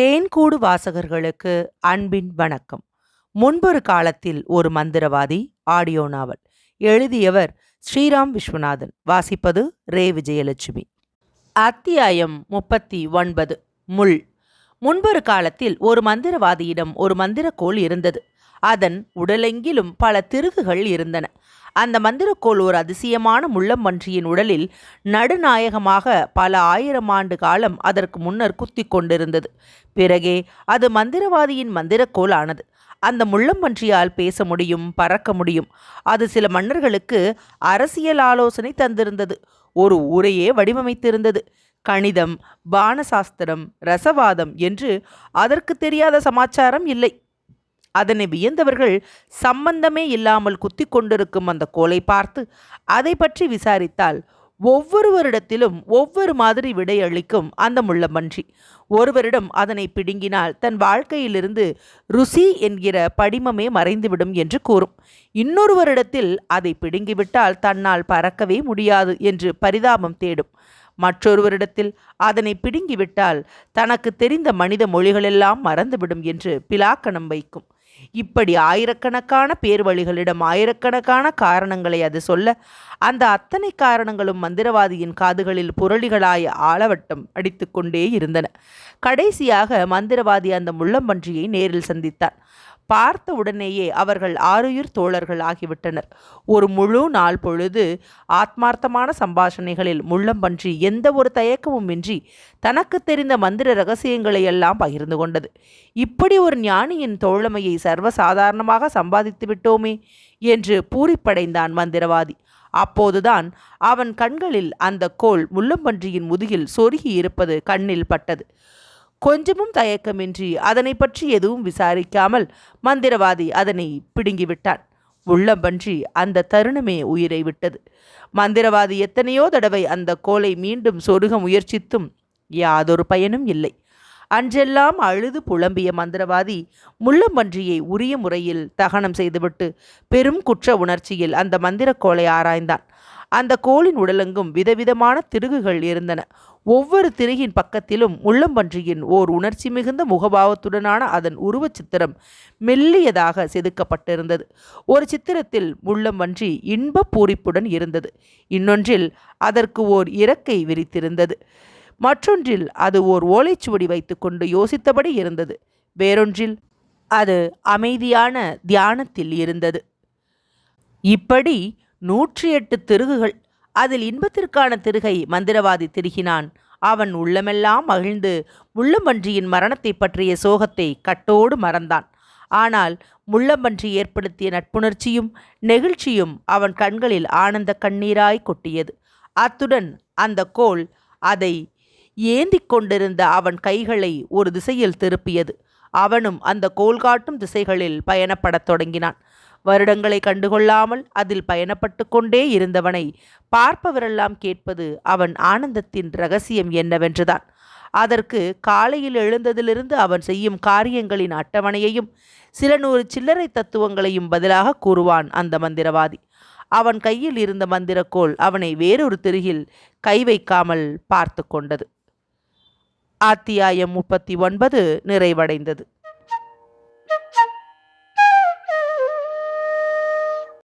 தேன்கூடு வாசகர்களுக்கு அன்பின் வணக்கம். முன்பொரு காலத்தில் ஒரு மந்திரவாதி ஆடியோ நாவல் எழுதியவர் ஸ்ரீராம் விஸ்வநாதன். வாசிப்பது ரே. விஜயலட்சுமி. அத்தியாயம் முப்பத்தி ஒன்பது முள். முன்பொரு காலத்தில் ஒரு மந்திரவாதியிடம் ஒரு மந்திரக்கோள் இருந்தது. அதன் உடலெங்கிலும் பல திருகுகள் இருந்தன. அந்த மந்திரக்கோள் ஒரு அதிசயமான முள்ளம்பன்றியின் உடலில் நடுநாயகமாக பல ஆயிரம் ஆண்டு காலம் அதற்கு முன்னர் குத்தி கொண்டிருந்தது. பிறகே அது மந்திரவாதியின் மந்திரக்கோள் ஆனது அந்த முள்ளம்பன்றியால் பேச முடியும் பறக்க முடியும். அது சில மன்னர்களுக்கு அரசியல் ஆலோசனை தந்திருந்தது. ஒரு ஊரையே வடிவமைத்திருந்தது. கணிதம் பானசாஸ்திரம் ரசவாதம் என்று அதற்கு தெரியாத சமாச்சாரம் இல்லை. அதனை வியந்தவர்கள் சம்பந்தமே இல்லாமல் குத்தி கொண்டிருக்கும் அந்த கோலை பார்த்து அதை பற்றி விசாரித்தால் ஒவ்வொருவரிடத்திலும் ஒவ்வொரு மாதிரி விடையளிக்கும் அந்த முள்ளம்பன்றி ஒருவரிடம் அதனை பிடுங்கினால் தன் வாழ்க்கையிலிருந்து ருசி என்கிற படிமமே மறைந்துவிடும் என்று கூறும். இன்னொருவரிடத்தில் அதை பிடுங்கிவிட்டால் தன்னால் பறக்கவே முடியாது என்று பரிதாபம் தேடும். மற்றொருவரிடத்தில் அதனை பிடுங்கிவிட்டால் தனக்கு தெரிந்த மனித மொழிகளெல்லாம் மறந்துவிடும் என்று பிலாக்கணம் வைக்கும். இப்படி ஆயிரக்கணக்கான பேர் வழிகளிடம் ஆயிரக்கணக்கான காரணங்களை அது சொல்ல அந்த அத்தனை காரணங்களும் மந்திரவாதியின் காதுகளில் புரளிகளாய் ஆளவட்டம் அடித்துக்கொண்டே இருந்தன. கடைசியாக மந்திரவாதி அந்த முள்ளம்பன்றியை நேரில் சந்தித்தான். பார்த்த உடனேயே அவர்கள் ஆறுயிர் தோழர்கள் ஆகிவிட்டனர் ஒரு முழு நாள் பொழுது ஆத்மார்த்தமான சம்பாஷணைகளில் முள்ளம்பன்றி எந்த ஒரு தயக்கமும் இன்றி தனக்கு தெரிந்த மந்திர ரகசியங்களை எல்லாம் பகிர்ந்து கொண்டது. இப்படி ஒரு ஞானியின் தோழமையை சர்வசாதாரணமாக சம்பாதித்து விட்டோமே என்று பூரிப்படைந்தான் மந்திரவாதி. அப்போதுதான் அவன் கண்களில் அந்த கோல் முள்ளம்பன்றியின் முதுகில் சொருகி இருப்பது கண்ணில் பட்டது. கொஞ்சமும் தயக்கமின்றி அதனை பற்றி எதுவும் விசாரிக்காமல் மந்திரவாதி அதனை பிடுங்கிவிட்டான். உள்ளம்பன்றி அந்த தருணமே உயிரை விட்டது. மந்திரவாதி எத்தனையோ தடவை அந்த கோலை மீண்டும் சொருக முயற்சித்தும் யாதொரு பயனும் இல்லை. அன்றெல்லாம் அழுது புலம்பிய மந்திரவாதி முள்ளம்பன்றியை உரிய முறையில் தகனம் செய்துவிட்டு பெரும் குற்ற உணர்ச்சியில் அந்த மந்திரக்கோளை ஆராய்ந்தான். அந்த கோளின் உடலெங்கும் விதவிதமான திருகுகள் இருந்தன. ஒவ்வொரு திருகின் பக்கத்திலும் முள்ளம்பன்றியின் ஓர் உணர்ச்சி மிகுந்த முகபாவத்துடனான அதன் உருவச் சித்திரம் மெல்லியதாக செதுக்கப்பட்டிருந்தது. ஒரு சித்திரத்தில் முள்ளம்பன்றி இன்ப பூரிப்புடன் இருந்தது. இன்னொன்றில் அதற்கு ஓர் இறக்கை விரித்திருந்தது. மற்றொன்றில் அது ஓர் ஓலைச்சுவடி வைத்துக்கொண்டு யோசித்தபடி இருந்தது. வேறொன்றில் அது அமைதியான தியானத்தில் இருந்தது. இப்படி நூற்றி எட்டு திருகுகள். அதில் இன்பத்திற்கான திருகை மந்திரவாதி திருகினான். அவன் உள்ளமெல்லாம் மகிழ்ந்து முள்ளம்பன்றியின் மரணத்தை பற்றிய சோகத்தை கட்டோடு மறந்தான். ஆனால் முள்ளம்பன்றி ஏற்படுத்திய நட்புணர்ச்சியும் நெகிழ்ச்சியும் அவன் கண்களில் ஆனந்த கண்ணீராய் கொட்டியது. அத்துடன் அந்த கோல் அதை ஏந்தி கொண்டிருந்த அவன் கைகளை ஒரு திசையில் திருப்பியது. அவனும் அந்த கோல் காட்டும் திசைகளில் பயணப்படத் தொடங்கினான். வருடங்களை கண்டுகொள்ளாமல் அதில் பயணப்பட்டு கொண்டே இருந்தவனை பார்ப்பவரெல்லாம் கேட்பது அவன் ஆனந்தத்தின் ரகசியம் என்னவென்றுதான். அதற்கு காலையில் எழுந்ததிலிருந்து அவன் செய்யும் காரியங்களின் அட்டவணையையும் சில நூறு சில்லறை தத்துவங்களையும் பதிலாக கூறுவான் அந்த மந்திரவாதி. அவன் கையில் இருந்த மந்திரக்கோள் அவனை வேறொரு திருகில் கை வைக்காமல் பார்த்து கொண்டது. அத்தியாயம் முப்பத்தி ஒன்பது நிறைவடைந்தது.